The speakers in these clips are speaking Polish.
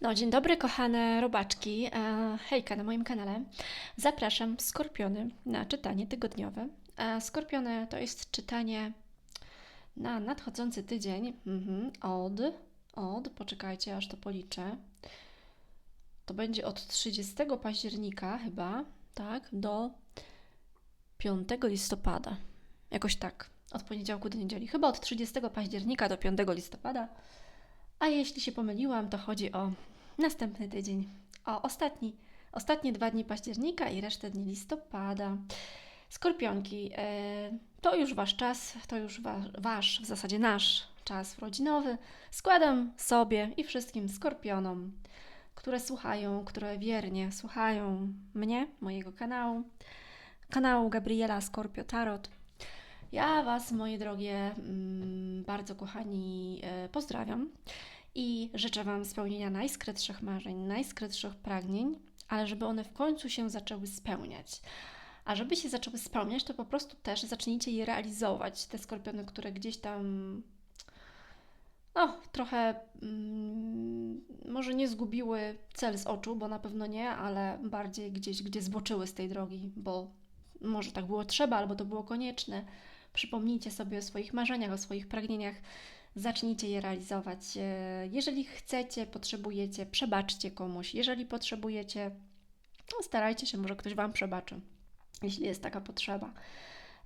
No, dzień dobry, kochane robaczki. E, hejka na moim kanale. Zapraszam Skorpiony na czytanie tygodniowe. E, Skorpiony to jest czytanie na nadchodzący tydzień mhm, od, od, poczekajcie, aż to policzę. To będzie od 30 października chyba, tak, do 5 listopada. Jakoś tak, od poniedziałku do niedzieli. Chyba od 30 października do 5 listopada. A jeśli się pomyliłam, to chodzi o następny tydzień, o ostatni, ostatnie dwa dni października i resztę dni listopada. Skorpionki, e, to już Wasz czas, to już wa, Wasz, w zasadzie nasz czas rodzinowy. Składam sobie i wszystkim skorpionom, które słuchają, które wiernie słuchają mnie, mojego kanału, kanału Gabriela Skorpio Tarot. Ja Was, moje drogie, mm, bardzo kochani, e, pozdrawiam i życzę Wam spełnienia najskrytszych marzeń, najskrytszych pragnień, ale żeby one w końcu się zaczęły spełniać. A żeby się zaczęły spełniać, to po prostu też zacznijcie je realizować. Te skorpiony, które gdzieś tam no, trochę mm, może nie zgubiły cel z oczu, bo na pewno nie, ale bardziej gdzieś, gdzie zboczyły z tej drogi, bo może tak było trzeba, albo to było konieczne. Przypomnijcie sobie o swoich marzeniach, o swoich pragnieniach zacznijcie je realizować. E, jeżeli chcecie, potrzebujecie, przebaczcie komuś. Jeżeli potrzebujecie, no starajcie się, może ktoś Wam przebaczy, jeśli jest taka potrzeba.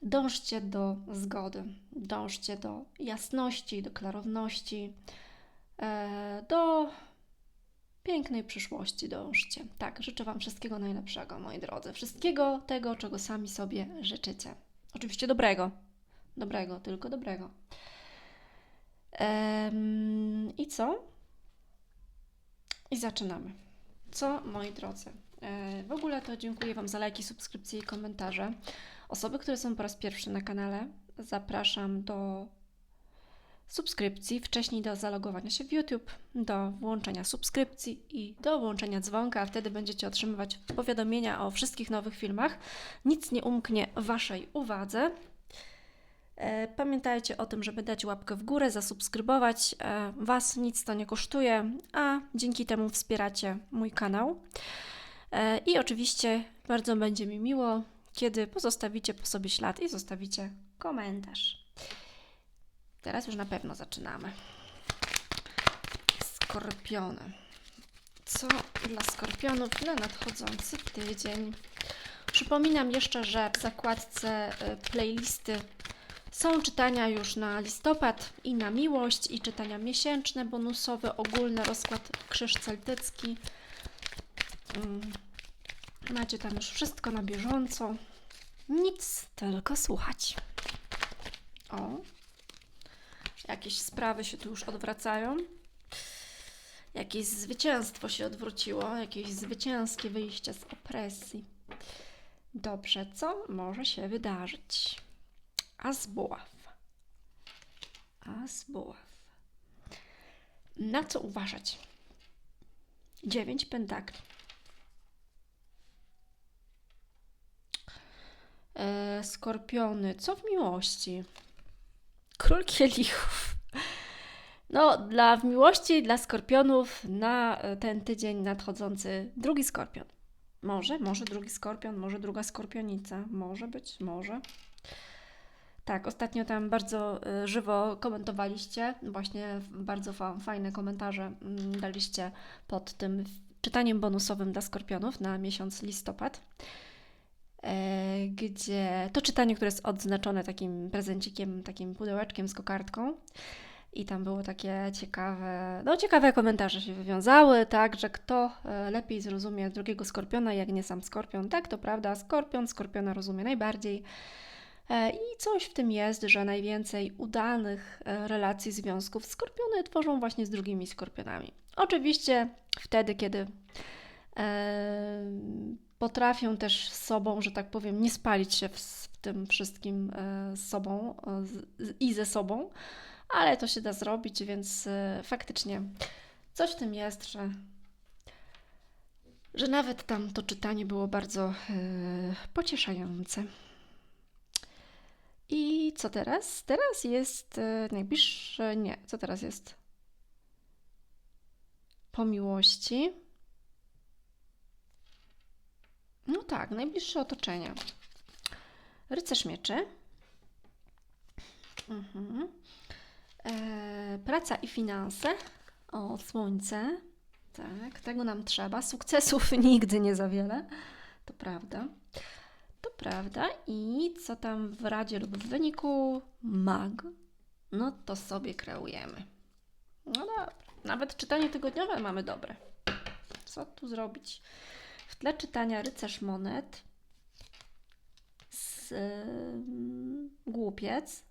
Dążcie do zgody, dążcie do jasności, do klarowności, e, do pięknej przyszłości dążcie. Tak, życzę Wam wszystkiego najlepszego, moi drodzy. Wszystkiego tego, czego sami sobie życzycie. Oczywiście dobrego. Dobrego, tylko dobrego. I co? I zaczynamy. Co, moi drodzy? E, w ogóle to dziękuję Wam za lajki, subskrypcje i komentarze. Osoby, które są po raz pierwszy na kanale, zapraszam do subskrypcji, wcześniej do zalogowania się w YouTube, do włączenia subskrypcji i do włączenia dzwonka, a wtedy będziecie otrzymywać powiadomienia o wszystkich nowych filmach. Nic nie umknie Waszej uwadze. E, pamiętajcie o tym, żeby dać łapkę w górę, zasubskrybować. E, Was nic to nie kosztuje, a dzięki temu wspieracie mój kanał. E, I oczywiście bardzo będzie mi miło, kiedy pozostawicie po sobie ślad i zostawicie komentarz. Teraz już na pewno zaczynamy. Skorpiony. Co dla skorpionów na nadchodzący tydzień? Przypominam jeszcze, że w zakładce playlisty są czytania już na listopad i na miłość, i czytania miesięczne, bonusowe, ogólny rozkład krzyż celtycki. Mm. Macie tam już wszystko na bieżąco. Nic, tylko słuchać. O, jakieś sprawy się tu już odwracają. Jakieś zwycięstwo się odwróciło, jakieś zwycięskie wyjście z opresji. Dobrze, co może się wydarzyć? As buław. As. Na co uważać? Dziewięć pentakli. E, skorpiony. Co w miłości? Król kielichów. No, dla w miłości, dla skorpionów na e, ten tydzień nadchodzący drugi skorpion. Może, może drugi skorpion, może druga skorpionica. Może być, może. Tak, ostatnio tam bardzo y, żywo komentowaliście, właśnie bardzo fa fajne komentarze mm, daliście pod tym czytaniem bonusowym dla skorpionów na miesiąc listopad, e, gdzie to czytanie, które jest odznaczone takim prezencikiem, takim pudełeczkiem z kokardką. I tam było takie ciekawe, no ciekawe komentarze się wywiązały, tak, że kto e, lepiej zrozumie drugiego skorpiona, jak nie sam skorpion. Tak, to prawda, skorpion skorpiona rozumie najbardziej. E, I coś w tym jest, że najwięcej udanych e, relacji, związków skorpiony tworzą właśnie z drugimi skorpionami. Oczywiście wtedy, kiedy e, potrafią też z sobą, że tak powiem, nie spalić się w, tym wszystkim sobą i ze sobą, ale to się da zrobić, więc faktycznie coś w tym jest, że, że nawet tam to czytanie było bardzo pocieszające. I co teraz? Teraz jest e, najbliższe. Nie, co teraz jest? po miłości. No tak, najbliższe otoczenie. Rycerz mieczy. Mhm. E, praca i finanse. O, słońce. Tak, tego nam trzeba. Sukcesów nigdy nie za wiele. To prawda. Prawda. I co tam w radzie lub w wyniku? Mag. No to sobie kreujemy. No dobra. Nawet czytanie tygodniowe mamy dobre. Co tu zrobić? W tle czytania rycerz monet. Z, ym, głupiec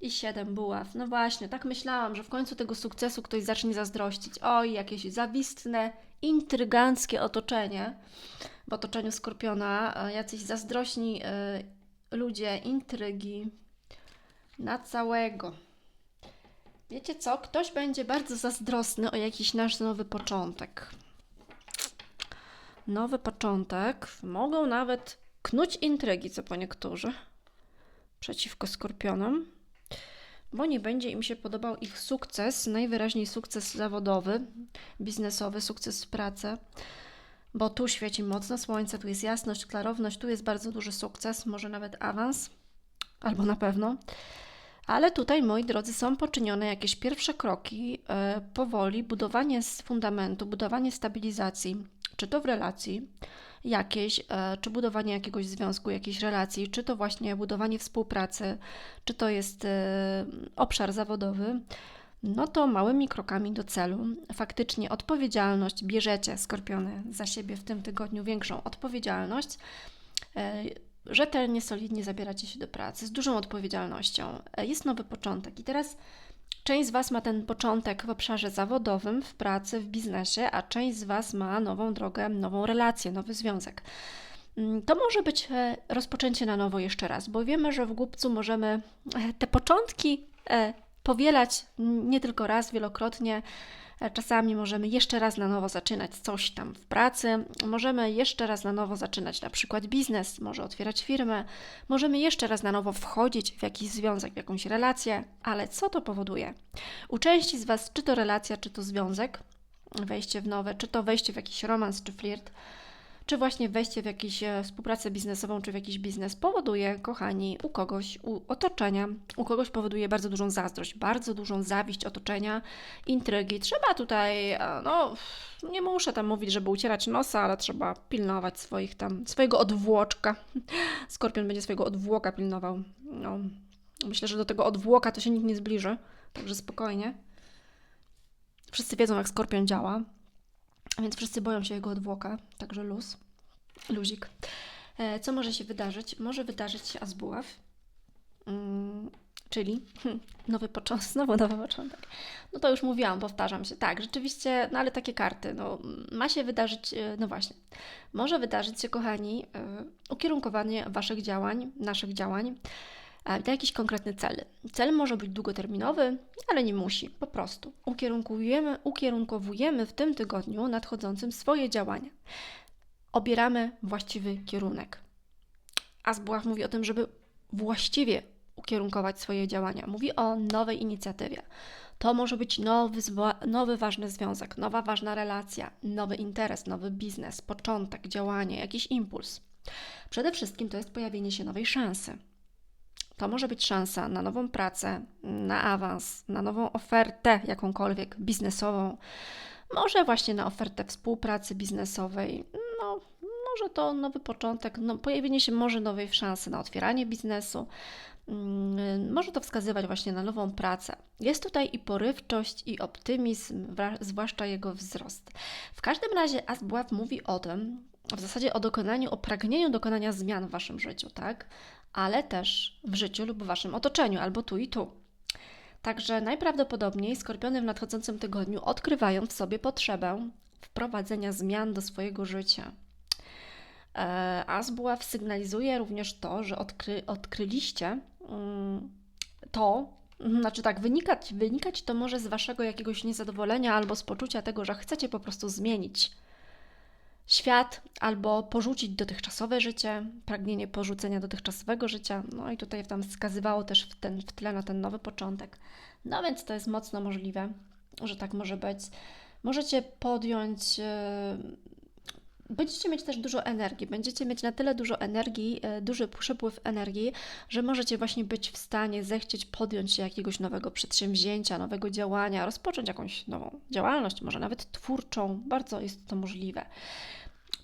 i 7 buław. No właśnie, tak myślałam, że w końcu tego sukcesu ktoś zacznie zazdrościć. Oj, jakieś zawistne, intryganckie otoczenie. W otoczeniu Skorpiona e, jacyś zazdrośni y, ludzie, intrygi na całego. Wiecie co? Ktoś będzie bardzo zazdrosny o jakiś nasz nowy początek. Nowy początek. Mogą nawet knuć intrygi, co po niektórzy, przeciwko Skorpionom bo nie będzie im się podobał ich sukces, najwyraźniej sukces zawodowy, biznesowy, sukces w pracy, bo tu świeci mocno słońce, tu jest jasność, klarowność, tu jest bardzo duży sukces, może nawet awans, albo na pewno. Ale tutaj, moi drodzy, są poczynione jakieś pierwsze kroki, e, powoli, budowanie z fundamentu, budowanie stabilizacji, czy to w relacji, jakieś, e, czy budowanie jakiegoś związku, jakiejś relacji, czy to właśnie budowanie współpracy, czy to jest e, obszar zawodowy, no to małymi krokami do celu. Faktycznie odpowiedzialność bierzecie, skorpiony, za siebie w tym tygodniu większą odpowiedzialność. E, rzetelnie, solidnie zabieracie się do pracy z dużą odpowiedzialnością. Jest nowy początek i teraz Część z Was ma ten początek w obszarze zawodowym, w pracy, w biznesie, a część z Was ma nową drogę, nową relację, nowy związek. Mm, to może być e, rozpoczęcie na nowo jeszcze raz, bo wiemy, że w głupcu możemy e, te początki e, powielać nie tylko raz, wielokrotnie, czasami możemy jeszcze raz na nowo zaczynać coś tam w pracy, możemy jeszcze raz na nowo zaczynać na przykład biznes, może otwierać firmę, możemy jeszcze raz na nowo wchodzić w jakiś związek, w jakąś relację, ale co to powoduje? U części z Was, czy to relacja, czy to związek, wejście w nowe, czy to wejście w jakiś romans, czy flirt, czy właśnie wejście w jakąś e, współpracę biznesową, czy w jakiś biznes powoduje, kochani, u kogoś, u otoczenia, u kogoś powoduje bardzo dużą zazdrość, bardzo dużą zawiść otoczenia, intrygi. Trzeba tutaj, e, no, nie muszę tam mówić, żeby ucierać nosa, ale trzeba pilnować swoich tam, swojego odwłoczka. Skorpion będzie swojego odwłoka pilnował. No, myślę, że do tego odwłoka to się nikt nie zbliży, także spokojnie. Wszyscy wiedzą, jak skorpion działa. Więc wszyscy boją się jego odwłoka, także luz, luzik. E, co może się wydarzyć? Może wydarzyć się azbuław, mm, czyli nowy początek, znowu nowy początek. No to już mówiłam, powtarzam się. Tak, rzeczywiście, no ale takie karty, no ma się wydarzyć, e, no właśnie, może wydarzyć się, kochani, e, ukierunkowanie Waszych działań, naszych działań na jakiś konkretny cel. Cel może być długoterminowy, ale nie musi. Po prostu ukierunkujemy, ukierunkowujemy w tym tygodniu nadchodzącym swoje działania. Obieramy właściwy kierunek. Asbuach mówi o tym, żeby właściwie ukierunkować swoje działania. Mówi o nowej inicjatywie. To może być nowy, nowy ważny związek, nowa ważna relacja, nowy interes, nowy biznes, początek, działanie, jakiś impuls. Przede wszystkim to jest pojawienie się nowej szansy to może być szansa na nową pracę, na awans, na nową ofertę jakąkolwiek biznesową, może właśnie na ofertę współpracy biznesowej. No, może to nowy początek, no, pojawienie się może nowej szansy na otwieranie biznesu. Mm, może to wskazywać właśnie na nową pracę. Jest tutaj i porywczość, i optymizm, zwłaszcza jego wzrost. W każdym razie Asbław mówi o tym, w zasadzie o dokonaniu, o pragnieniu dokonania zmian w Waszym życiu, tak? Ale też w życiu lub w Waszym otoczeniu, albo tu i tu. Także najprawdopodobniej skorpiony w nadchodzącym tygodniu odkrywają w sobie potrzebę wprowadzenia zmian do swojego życia. E, Asbuław sygnalizuje również to, że odkry, odkryliście mm, to, znaczy tak, wynikać, wynikać to może z waszego jakiegoś niezadowolenia albo z poczucia tego, że chcecie po prostu zmienić świat albo porzucić dotychczasowe życie, pragnienie porzucenia dotychczasowego życia. No i tutaj tam wskazywało też w, ten, w tle na ten nowy początek. No więc to jest mocno możliwe, że tak może być. Możecie podjąć e, Będziecie mieć też dużo energii, będziecie mieć na tyle dużo energii, e, duży przepływ energii, że możecie właśnie być w stanie zechcieć podjąć się jakiegoś nowego przedsięwzięcia, nowego działania, rozpocząć jakąś nową działalność, może nawet twórczą. Bardzo jest to możliwe.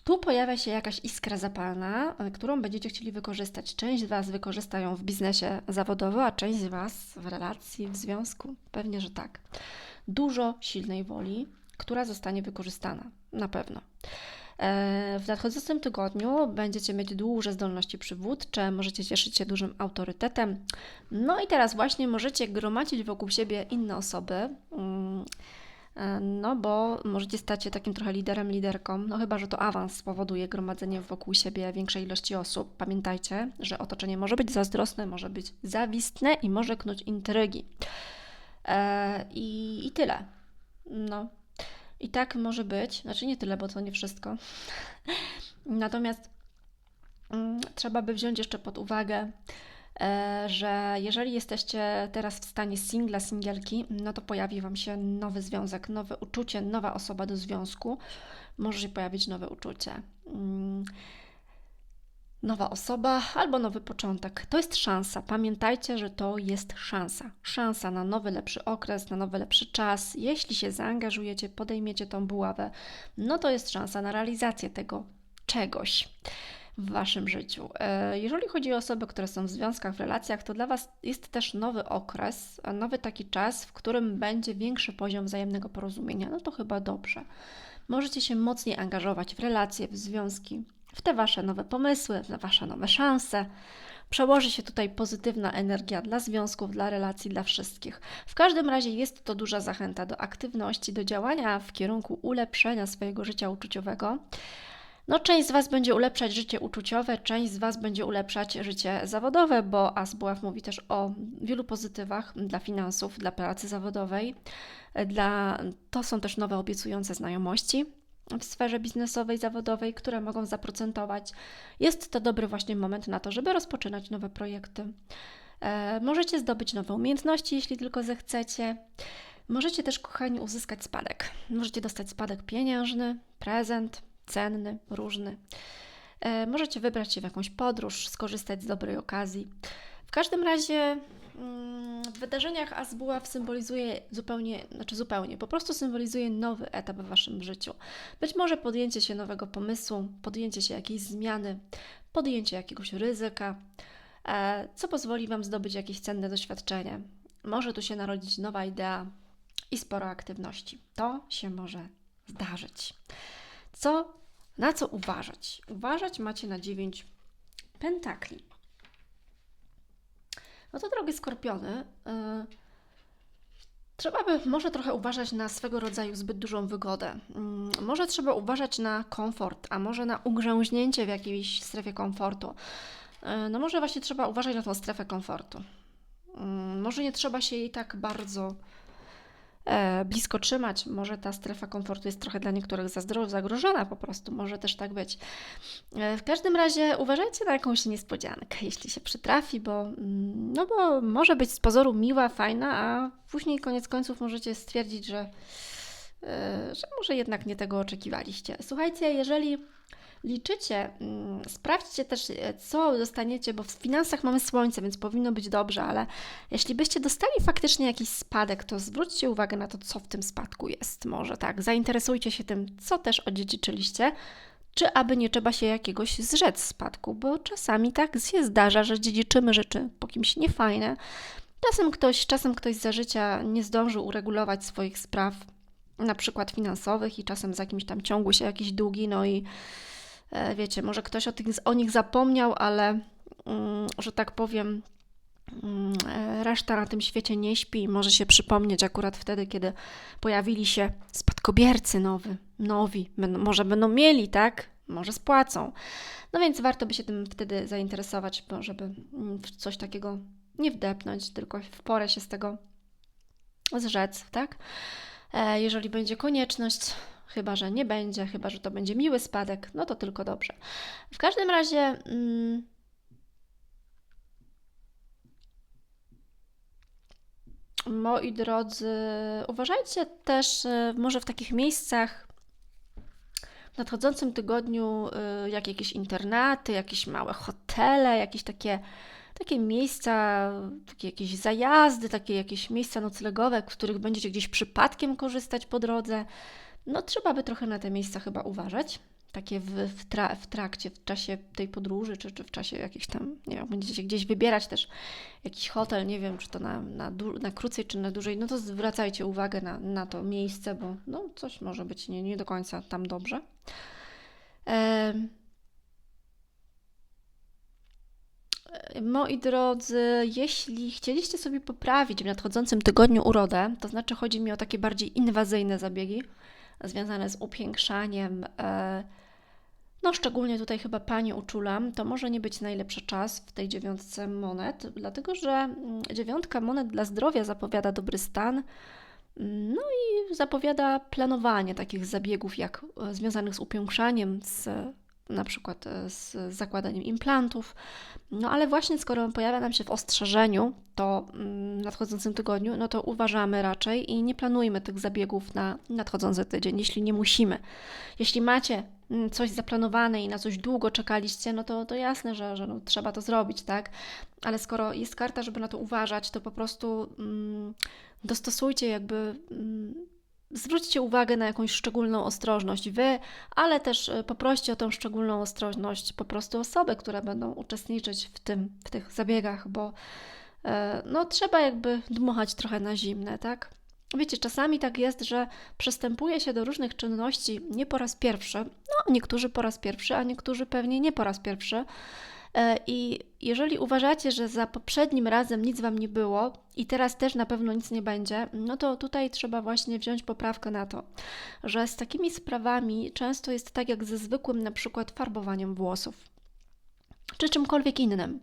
Tu pojawia się jakaś iskra zapalna, e, którą będziecie chcieli wykorzystać. Część z Was wykorzysta ją w biznesie zawodowym, a część z Was w relacji, w związku. Pewnie, że tak. Dużo silnej woli, która zostanie wykorzystana. Na pewno. E, w nadchodzącym tygodniu będziecie mieć duże zdolności przywódcze, możecie cieszyć się dużym autorytetem. No i teraz właśnie możecie gromadzić wokół siebie inne osoby. Mm, e, no, bo możecie stać się takim trochę liderem, liderką, no chyba, że to awans spowoduje gromadzenie wokół siebie większej ilości osób. Pamiętajcie, że otoczenie może być zazdrosne, może być zawistne i może knuć intrygi. E, i, I tyle. No, i tak może być, znaczy nie tyle, bo to nie wszystko. Natomiast mm, trzeba by wziąć jeszcze pod uwagę, e, że jeżeli jesteście teraz w stanie singla, singielki, no to pojawi Wam się nowy związek, nowe uczucie, nowa osoba do związku. Może się pojawić nowe uczucie. Mm, nowa osoba albo nowy początek. To jest szansa. Pamiętajcie, że to jest szansa. Szansa na nowy, lepszy okres, na nowy, lepszy czas. Jeśli się zaangażujecie, podejmiecie tą buławę, no to jest szansa na realizację tego czegoś w Waszym życiu. E, jeżeli chodzi o osoby, które są w związkach, w relacjach, to dla Was jest też nowy okres, nowy taki czas, w którym będzie większy poziom wzajemnego porozumienia. No to chyba dobrze. Możecie się mocniej angażować w relacje, w związki, w te Wasze nowe pomysły, w te Wasze nowe szanse. Przełoży się tutaj pozytywna energia dla związków, dla relacji, dla wszystkich. W każdym razie jest to duża zachęta do aktywności, do działania w kierunku ulepszenia swojego życia uczuciowego. No, część z Was będzie ulepszać życie uczuciowe, część z Was będzie ulepszać życie zawodowe, bo Asbuław mówi też o wielu pozytywach dla finansów, dla pracy zawodowej. Dla, to są też nowe obiecujące znajomości w sferze biznesowej, zawodowej, które mogą zaprocentować. Jest to dobry właśnie moment na to, żeby rozpoczynać nowe projekty. E, możecie zdobyć nowe umiejętności, jeśli tylko zechcecie. Możecie też, kochani, uzyskać spadek. Możecie dostać spadek pieniężny, prezent, cenny, różny. E, możecie wybrać się w jakąś podróż, skorzystać z dobrej okazji. W każdym razie w wydarzeniach Asbuław symbolizuje zupełnie, znaczy zupełnie, po prostu symbolizuje nowy etap w Waszym życiu. Być może podjęcie się nowego pomysłu, podjęcie się jakiejś zmiany, podjęcie jakiegoś ryzyka, e, co pozwoli Wam zdobyć jakieś cenne doświadczenie. Może tu się narodzić nowa idea i sporo aktywności. To się może zdarzyć. Co, na co uważać? Uważać macie na dziewięć pentakli. No to drogie skorpiony, yy, trzeba by może trochę uważać na swego rodzaju zbyt dużą wygodę. Yy, może trzeba uważać na komfort, a może na ugrzęźnięcie w jakiejś strefie komfortu. Yy, no może właśnie trzeba uważać na tą strefę komfortu. Mm, może nie trzeba się jej tak bardzo blisko trzymać. Może ta strefa komfortu jest trochę dla niektórych zagrożona po prostu, może też tak być. E, w każdym razie uważajcie na jakąś niespodziankę, jeśli się przytrafi, bo, mm, no bo może być z pozoru miła, fajna, a później koniec końców możecie stwierdzić, że, e, że może jednak nie tego oczekiwaliście. Słuchajcie, jeżeli liczycie, mm, sprawdźcie też, e, co dostaniecie, bo w finansach mamy słońce, więc powinno być dobrze, ale jeśli byście dostali faktycznie jakiś spadek, to zwróćcie uwagę na to, co w tym spadku jest. Może tak, zainteresujcie się tym, co też odziedziczyliście, czy aby nie trzeba się jakiegoś zrzec spadku, bo czasami tak się zdarza, że dziedziczymy rzeczy po kimś niefajne. Czasem ktoś, czasem ktoś za życia nie zdążył uregulować swoich spraw, na przykład finansowych i czasem z jakimś tam ciągły się jakieś długi, no i wiecie, może ktoś o, tych, o nich zapomniał, ale mm, że tak powiem, mm, e, reszta na tym świecie nie śpi i może się przypomnieć akurat wtedy, kiedy pojawili się spadkobiercy nowy, nowi, będą, może będą mieli, tak? Może spłacą. No więc warto by się tym wtedy zainteresować, żeby mm, coś takiego nie wdepnąć, tylko w porę się z tego zrzec, tak? E, jeżeli będzie konieczność, chyba że nie będzie, chyba że to będzie miły spadek, no to tylko dobrze. W każdym razie. Mm, moi drodzy, uważajcie też y, może w takich miejscach w nadchodzącym tygodniu, y, jak jakieś internaty, jakieś małe hotele, jakieś takie, takie miejsca, takie jakieś zajazdy, takie jakieś miejsca noclegowe, w których będziecie gdzieś przypadkiem korzystać po drodze. No, trzeba by trochę na te miejsca chyba uważać takie w, w, tra, w trakcie, w czasie tej podróży, czy, czy w czasie jakiejś tam, nie wiem, będziecie gdzieś wybierać też jakiś hotel, nie wiem, czy to na, na, na krócej, czy na dłużej, no to zwracajcie uwagę na, na to miejsce, bo no, coś może być nie, nie do końca tam dobrze. Moi drodzy, jeśli chcieliście sobie poprawić w nadchodzącym tygodniu urodę, to znaczy chodzi mi o takie bardziej inwazyjne zabiegi związane z upiększaniem, e, no, szczególnie tutaj chyba Pani uczulam, to może nie być najlepszy czas w tej dziewiątce monet, dlatego że mm, dziewiątka monet dla zdrowia zapowiada dobry stan, mm, no i zapowiada planowanie takich zabiegów, jak e, związanych z upiększaniem, z na przykład e, z zakładaniem implantów. No ale właśnie skoro pojawia nam się w ostrzeżeniu, to mm, w nadchodzącym tygodniu, no to uważamy raczej i nie planujmy tych zabiegów na nadchodzący tydzień, jeśli nie musimy. Jeśli macie mm, coś zaplanowane i na coś długo czekaliście, no to, to jasne, że, że no, trzeba to zrobić, tak? Ale skoro jest karta, żeby na to uważać, to po prostu mm, dostosujcie jakby mm, zwróćcie uwagę na jakąś szczególną ostrożność wy, ale też e, poproście o tą szczególną ostrożność po prostu osoby, które będą uczestniczyć w, tym, w tych zabiegach, bo e, no, trzeba jakby dmuchać trochę na zimne, tak? Wiecie, czasami tak jest, że przystępuje się do różnych czynności nie po raz pierwszy. No, niektórzy po raz pierwszy, a niektórzy pewnie nie po raz pierwszy. E, I jeżeli uważacie, że za poprzednim razem nic Wam nie było i teraz też na pewno nic nie będzie, no to tutaj trzeba właśnie wziąć poprawkę na to, że z takimi sprawami często jest tak jak ze zwykłym na przykład farbowaniem włosów czy czymkolwiek innym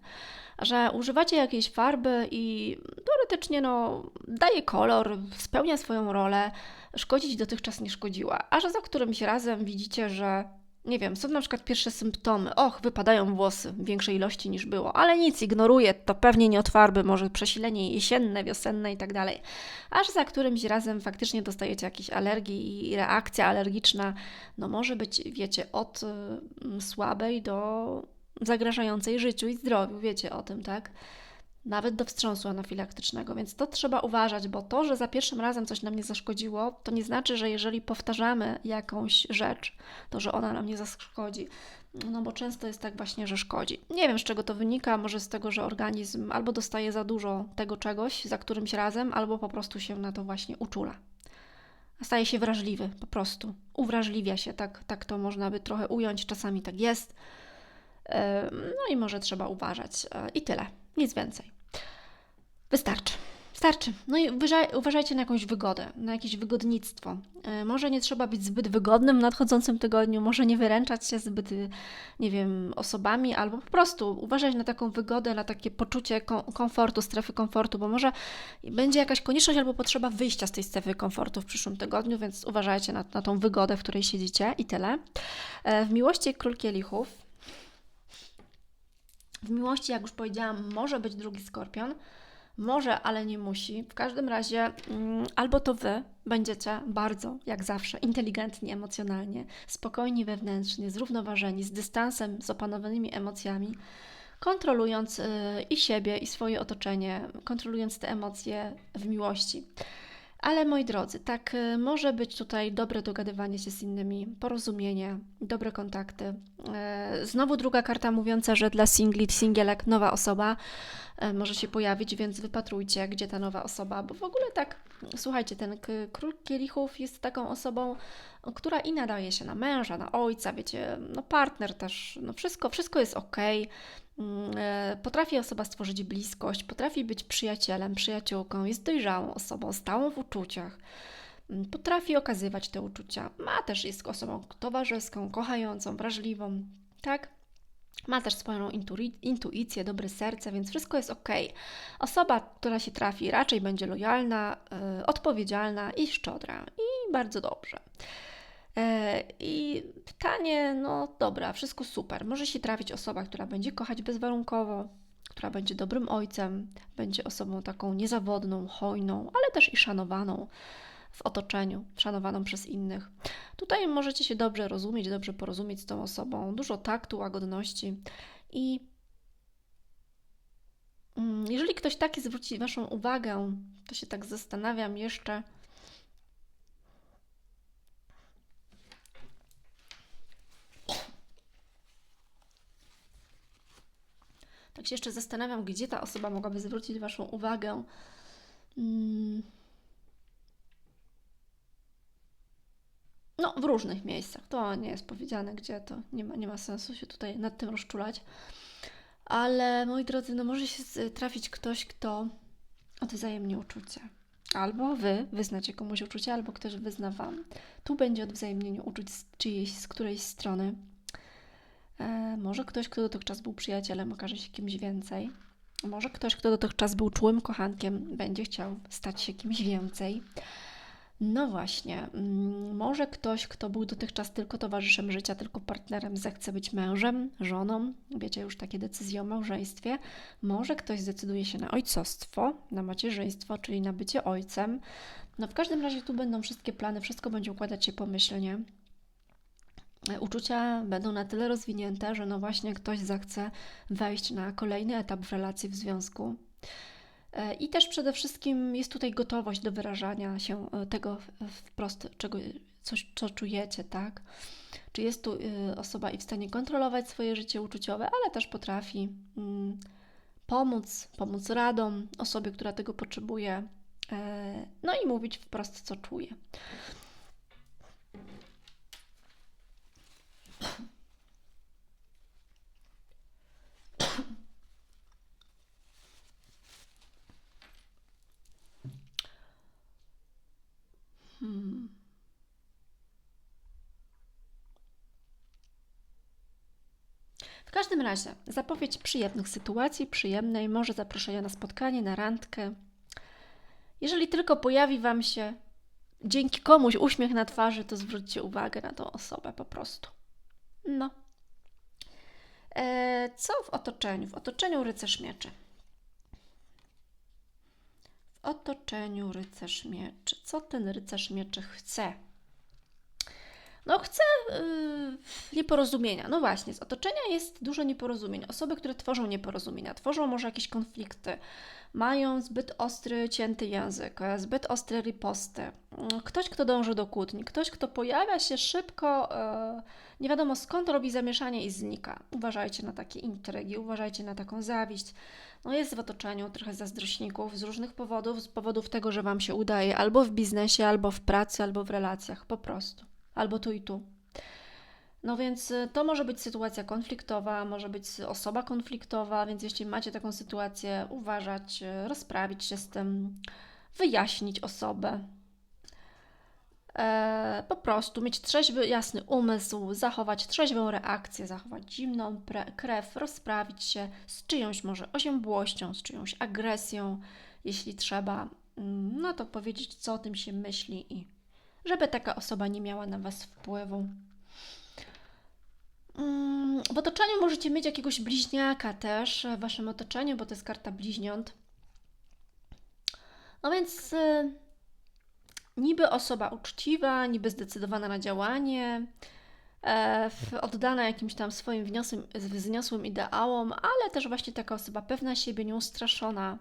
że używacie jakiejś farby i teoretycznie no, daje kolor, spełnia swoją rolę, szkodzić dotychczas nie szkodziła, a że za którymś razem widzicie, że nie wiem, są na przykład pierwsze symptomy. Och, wypadają włosy w większej ilości niż było, ale nic, ignoruję, to pewnie nie od farby, może przesilenie jesienne, wiosenne i tak dalej. Aż za którymś razem faktycznie dostajecie jakieś alergii i reakcja alergiczna, no może być, wiecie, od y, słabej do zagrażającej życiu i zdrowiu, wiecie o tym, tak? Nawet do wstrząsu anafilaktycznego, więc to trzeba uważać, bo to, że za pierwszym razem coś nam nie zaszkodziło, to nie znaczy, że jeżeli powtarzamy jakąś rzecz, to że ona nam nie zaszkodzi. No bo często jest tak właśnie, że szkodzi. Nie wiem z czego to wynika, może z tego, że organizm albo dostaje za dużo tego czegoś za którymś razem, albo po prostu się na to właśnie uczula. Staje się wrażliwy, po prostu. Uwrażliwia się, tak, tak to można by trochę ująć, czasami tak jest. No i może trzeba uważać. E, I tyle, nic więcej. Wystarczy. Starczy. No i uważajcie na jakąś wygodę, na jakieś wygodnictwo. E, może nie trzeba być zbyt wygodnym w nadchodzącym tygodniu, może nie wyręczać się zbyt, nie wiem, osobami, albo po prostu uważać na taką wygodę, na takie poczucie komfortu, strefy komfortu, bo może będzie jakaś konieczność albo potrzeba wyjścia z tej strefy komfortu w przyszłym tygodniu, więc uważajcie na, na tą wygodę, w której siedzicie i tyle. E, w miłości król kielichów. W miłości, jak już powiedziałam, może być drugi skorpion. Może, ale nie musi. W każdym razie mm, albo to Wy będziecie bardzo, jak zawsze, inteligentni emocjonalnie, spokojni wewnętrznie, zrównoważeni, z dystansem, z opanowanymi emocjami, kontrolując y, i siebie, i swoje otoczenie, kontrolując te emocje w miłości. Ale moi drodzy, tak y, może być tutaj dobre dogadywanie się z innymi, porozumienie, dobre kontakty. Y, znowu druga karta mówiąca, że dla singli, singielek nowa osoba może się pojawić, więc wypatrujcie, gdzie ta nowa osoba, bo w ogóle tak, słuchajcie, ten król kielichów jest taką osobą, która i nadaje się na męża, na ojca, wiecie, no partner też, no wszystko, wszystko jest ok. Mm, e, potrafi osoba stworzyć bliskość, potrafi być przyjacielem, przyjaciółką, jest dojrzałą osobą, stałą w uczuciach, mm, potrafi okazywać te uczucia. Ma też jest osobą towarzyską, kochającą, wrażliwą, tak? Ma też swoją intuicję, dobre serce, więc wszystko jest ok. Osoba, która się trafi, raczej będzie lojalna, yy, odpowiedzialna i szczodra. I bardzo dobrze. E, I pytanie, no dobra, wszystko super. Może się trafić osoba, która będzie kochać bezwarunkowo, która będzie dobrym ojcem, będzie osobą taką niezawodną, hojną, ale też i szanowaną w otoczeniu, szanowaną przez innych. Tutaj możecie się dobrze rozumieć, dobrze porozumieć z tą osobą, dużo taktu, łagodności i mm, jeżeli ktoś taki zwróci Waszą uwagę, to się tak zastanawiam jeszcze, Tak się jeszcze zastanawiam, gdzie ta osoba mogłaby zwrócić Waszą uwagę. Mm. No, w różnych miejscach. To nie jest powiedziane, gdzie to nie ma, nie ma sensu się tutaj nad tym rozczulać. Ale moi drodzy, no może się trafić ktoś, kto odwzajemni uczucie. Albo wy wyznacie komuś uczucie, albo ktoś wyzna wam. Tu będzie odwzajemnienie uczuć z czyjejś, z którejś strony. E, może ktoś, kto dotychczas był przyjacielem, okaże się kimś więcej. Może ktoś, kto dotychczas był czułym kochankiem, będzie chciał stać się kimś więcej. No właśnie, mm, może ktoś, kto był dotychczas tylko towarzyszem życia, tylko partnerem, zechce być mężem, żoną. Wiecie już takie decyzje o małżeństwie. Może ktoś zdecyduje się na ojcostwo, na macierzyństwo, czyli na bycie ojcem. No w każdym razie tu będą wszystkie plany, wszystko będzie układać się pomyślnie uczucia będą na tyle rozwinięte, że no właśnie ktoś zechce wejść na kolejny etap w relacji, w związku. E, I też przede wszystkim jest tutaj gotowość do wyrażania się e, tego wprost, czego, coś, co czujecie, tak? Czy jest tu e, osoba i w stanie kontrolować swoje życie uczuciowe, ale też potrafi mm, pomóc, pomóc radą osobie, która tego potrzebuje, no i mówić wprost, co czuje. Hmm. W każdym razie, zapowiedź przyjemnych sytuacji, przyjemnej, może zaproszenia na spotkanie, na randkę. Jeżeli tylko pojawi Wam się dzięki komuś uśmiech na twarzy, to zwróćcie uwagę na tą osobę po prostu. No. E, co w otoczeniu? W otoczeniu rycerz mieczy. W otoczeniu rycerz mieczy. Co ten rycerz mieczy chce? No, chce yy, nieporozumienia. No właśnie, z otoczenia jest dużo nieporozumień. Osoby, które tworzą nieporozumienia, tworzą może jakieś konflikty, mają zbyt ostry, cięty język, zbyt ostre riposty. Ktoś, kto dąży do kłótni, ktoś, kto pojawia się szybko, yy, nie wiadomo skąd robi zamieszanie i znika. Uważajcie na takie intrygi, uważajcie na taką zawiść. No jest w otoczeniu trochę zazdrośników z różnych powodów, z powodów tego, że Wam się udaje albo w biznesie, albo w pracy, albo w relacjach, po prostu albo tu i tu. No więc y, to może być sytuacja konfliktowa, może być osoba konfliktowa, więc jeśli macie taką sytuację, uważać, y, rozprawić się z tym, wyjaśnić osobę. E, po prostu mieć trzeźwy, jasny umysł, zachować trzeźwą reakcję, zachować zimną krew, rozprawić się z czyjąś może oziębłością, z czyjąś agresją, jeśli trzeba, mm, no to powiedzieć, co o tym się myśli i żeby taka osoba nie miała na Was wpływu. Mm, w otoczeniu możecie mieć jakiegoś bliźniaka też w Waszym otoczeniu, bo to jest karta bliźniąt. No więc y, niby osoba uczciwa, niby zdecydowana na działanie, e, oddana jakimś tam swoim wniosłym, wzniosłym ideałom, ale też właśnie taka osoba pewna siebie, nieustraszona,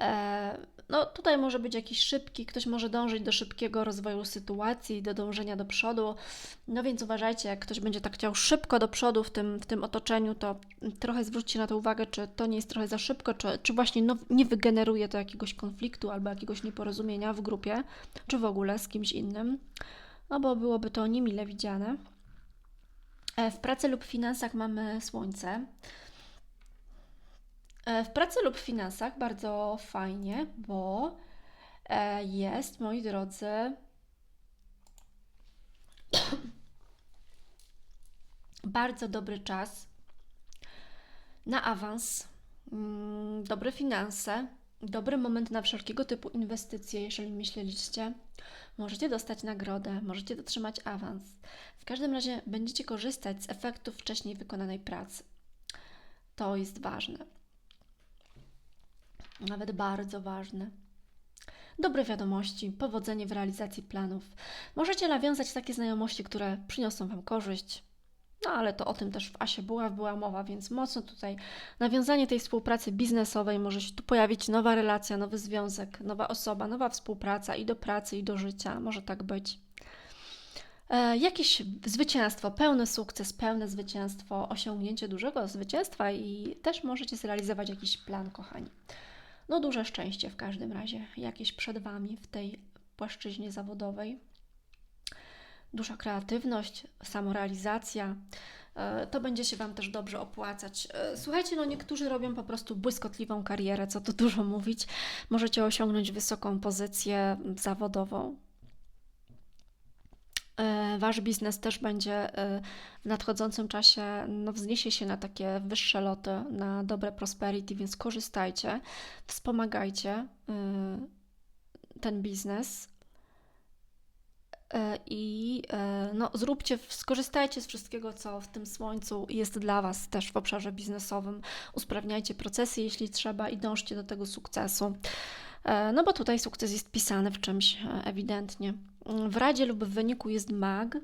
E, no tutaj może być jakiś szybki, ktoś może dążyć do szybkiego rozwoju sytuacji, do dążenia do przodu. No więc uważajcie, jak ktoś będzie tak chciał szybko do przodu w tym, w tym otoczeniu, to trochę zwróćcie na to uwagę, czy to nie jest trochę za szybko, czy, czy właśnie no, nie wygeneruje to jakiegoś konfliktu albo jakiegoś nieporozumienia w grupie, czy w ogóle z kimś innym, no bo byłoby to niemile widziane. E, w pracy lub finansach mamy słońce. E, w pracy lub finansach bardzo fajnie, bo e, jest, moi drodzy, bardzo dobry czas na awans, mm, dobre finanse, dobry moment na wszelkiego typu inwestycje, jeżeli myśleliście. Możecie dostać nagrodę, możecie dotrzymać awans. W każdym razie będziecie korzystać z efektów wcześniej wykonanej pracy. To jest ważne. Nawet bardzo ważny. Dobre wiadomości, powodzenie w realizacji planów. Możecie nawiązać takie znajomości, które przyniosą Wam korzyść. No ale to o tym też w Asie była, była mowa, więc mocno tutaj nawiązanie tej współpracy biznesowej, może się tu pojawić nowa relacja, nowy związek, nowa osoba, nowa współpraca i do pracy, i do życia. Może tak być. E, jakieś zwycięstwo, pełny sukces, pełne zwycięstwo, osiągnięcie dużego zwycięstwa i też możecie zrealizować jakiś plan, kochani. No, duże szczęście w każdym razie, jakieś przed Wami w tej płaszczyźnie zawodowej. Duża kreatywność, samorealizacja. E, To będzie się Wam też dobrze opłacać. E, Słuchajcie, no niektórzy robią po prostu błyskotliwą karierę, co tu dużo mówić. Możecie osiągnąć wysoką pozycję zawodową. E, Wasz biznes też będzie e, w nadchodzącym czasie, no, wzniesie się na takie wyższe loty, na dobre prosperity, więc korzystajcie, wspomagajcie e, ten biznes i no, zróbcie, skorzystajcie z wszystkiego, co w tym słońcu jest dla Was też w obszarze biznesowym. Usprawniajcie procesy, jeśli trzeba, i dążcie do tego sukcesu. No bo tutaj sukces jest pisany w czymś ewidentnie. W radzie lub w wyniku jest mag.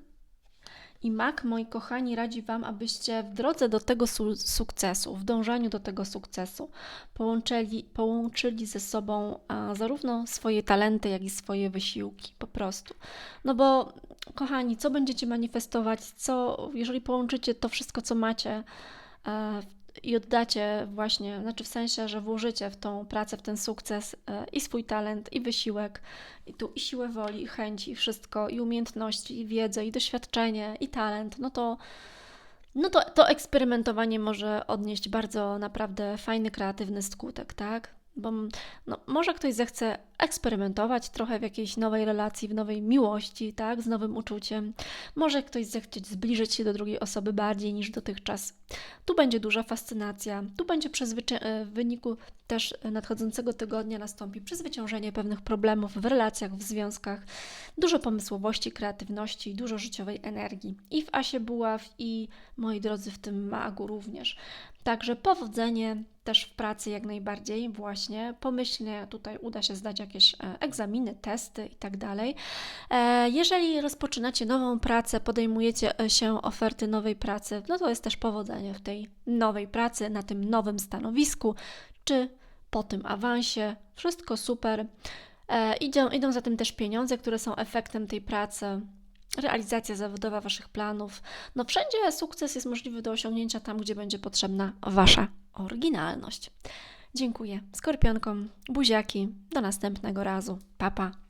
I mag, moi kochani, radzi Wam, abyście w drodze do tego su- sukcesu, w dążeniu do tego sukcesu, połączyli, połączyli ze sobą a, zarówno swoje talenty, jak i swoje wysiłki, po prostu. No bo, kochani, co będziecie manifestować, co, jeżeli połączycie to wszystko, co macie, e, i oddacie właśnie, znaczy w sensie, że włożycie w tą pracę, w ten sukces e, i swój talent, i wysiłek, i tu i siłę woli, i chęci, i wszystko, i umiejętności, i wiedzę, i doświadczenie, i talent, no to, no to, to eksperymentowanie może odnieść bardzo naprawdę fajny, kreatywny skutek, tak? Bo no, może ktoś zechce eksperymentować trochę w jakiejś nowej relacji, w nowej miłości, tak? Z nowym uczuciem. Może ktoś zechcieć zbliżyć się do drugiej osoby bardziej niż dotychczas. Tu będzie duża fascynacja, tu będzie e, w wyniku też nadchodzącego tygodnia nastąpi przezwyciężenie pewnych problemów w relacjach, w związkach, dużo pomysłowości, kreatywności, dużo życiowej energii. I w Asie Buław, i moi drodzy w tym magu również. Także powodzenie też w pracy jak najbardziej, właśnie. Pomyślnie tutaj uda się zdać jakieś e, egzaminy, testy i tak. E, Jeżeli rozpoczynacie nową pracę, podejmujecie e, się oferty nowej pracy, no to jest też powodzenie w tej nowej pracy, na tym nowym stanowisku, czy po tym awansie. Wszystko super. Idą, idą za tym też pieniądze, które są efektem tej pracy. Realizacja zawodowa Waszych planów. No wszędzie sukces jest możliwy do osiągnięcia tam, gdzie będzie potrzebna Wasza oryginalność. Dziękuję. Skorpionkom, buziaki. Do następnego razu. Papa. Pa.